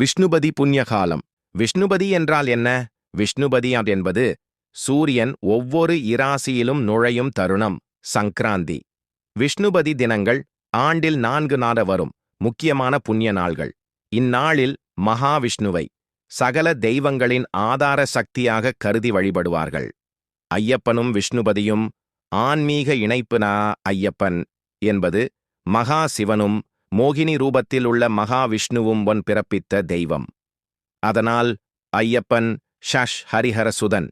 விஷ்ணுபதி புண்ணியகாலம். விஷ்ணுபதி என்றால் என்ன? விஷ்ணுபதி என்பது சூரியன் ஒவ்வொரு இராசியிலும் நுழையும் தருணம் சங்கராந்தி. விஷ்ணுபதி தினங்கள் ஆண்டில் நான்கு நாட வரும் முக்கியமான புண்ணிய நாள்கள். இந்நாளில் மகாவிஷ்ணுவை சகல தெய்வங்களின் ஆதார சக்தியாக கருதி வழிபடுவார்கள். ஐயப்பனும் விஷ்ணுபதியும் ஆன்மீக இணைப்புனா ஐயப்பன் என்பது மகா சிவனும் மோகினி ரூபத்தில் உள்ள மகாவிஷ்ணுவும் ஒன் பிறப்பித்த தெய்வம். அதனால் ஐயப்பன் ஷஷ் ஹரிஹரசுதன்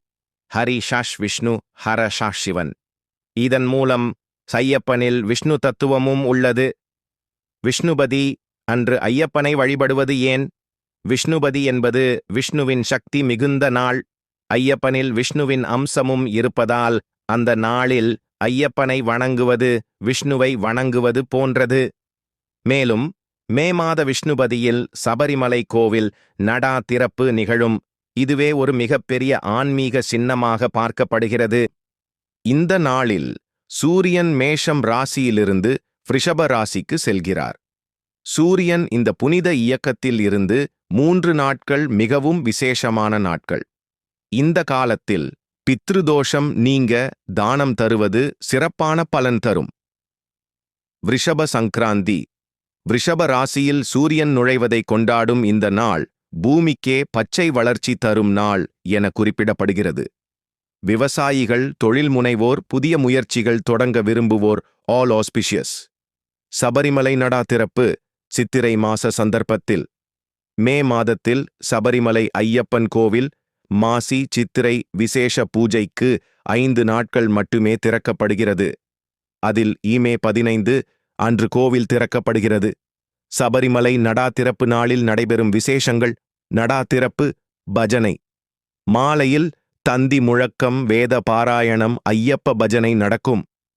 ஹரி ஷஷ் விஷ்ணு ஹர ஷஷ் சிவன். இதன் மூலம் சையப்பனில் விஷ்ணு தத்துவமும் உள்ளது. விஷ்ணுபதி அன்று ஐயப்பனை வழிபடுவது ஏன்? விஷ்ணுபதி என்பது விஷ்ணுவின் சக்தி மிகுந்த நாள். ஐயப்பனில் விஷ்ணுவின் அம்சமும் இருப்பதால் அந்த நாளில் ஐயப்பனை வணங்குவது விஷ்ணுவை வணங்குவது போன்றது. மேலும் மே மாத விஷ்ணுபதியில் சபரிமலை கோவில் நடா திறப்பு நிகழும். இதுவே ஒரு மிகப்பெரிய ஆன்மீக சின்னமாக பார்க்கப்படுகிறது. இந்த நாளில் சூரியன் மேஷம் ராசியிலிருந்து ரிஷப ராசிக்கு செல்கிறார். சூரியன் இந்த புனித இயக்கத்தில் இருந்து மூன்று நாட்கள் மிகவும் விசேஷமான நாட்கள். இந்த காலத்தில் பித்ருதோஷம் நீங்க தானம் தருவது சிறப்பான பலன் தரும். ரிஷப சங்கராந்தி ரிஷப ராசியில் சூரியன் நுழைவதை கொண்டாடும் இந்த நாள் பூமிக்கே பச்சை வளர்ச்சி தரும் நாள் என குறிப்பிடப்படுகிறது. விவசாயிகள் தொழில் முனைவோர் புதிய முயற்சிகள் தொடங்க விரும்புவோர் ஆல் ஆஸ்பிஷியஸ் சபரிமலை நடா திறப்பு சித்திரை மாச சந்தர்ப்பத்தில். மே மாதத்தில் சபரிமலை ஐயப்பன் கோவில் மாசி சித்திரை விசேஷ பூஜைக்கு ஐந்து நாட்கள் மட்டுமே திறக்கப்படுகிறது. அதில் இமே பதினைந்து அன்று கோவில் திறக்கப்படுகிறது. சபரிமலை நடா திறப்பு நாளில் நடைபெறும் விசேஷங்கள் நடா திறப்பு பஜனை. மாலையில் தந்தி முழக்கம் வேத பாராயணம் ஐயப்ப பஜனை நடக்கும்.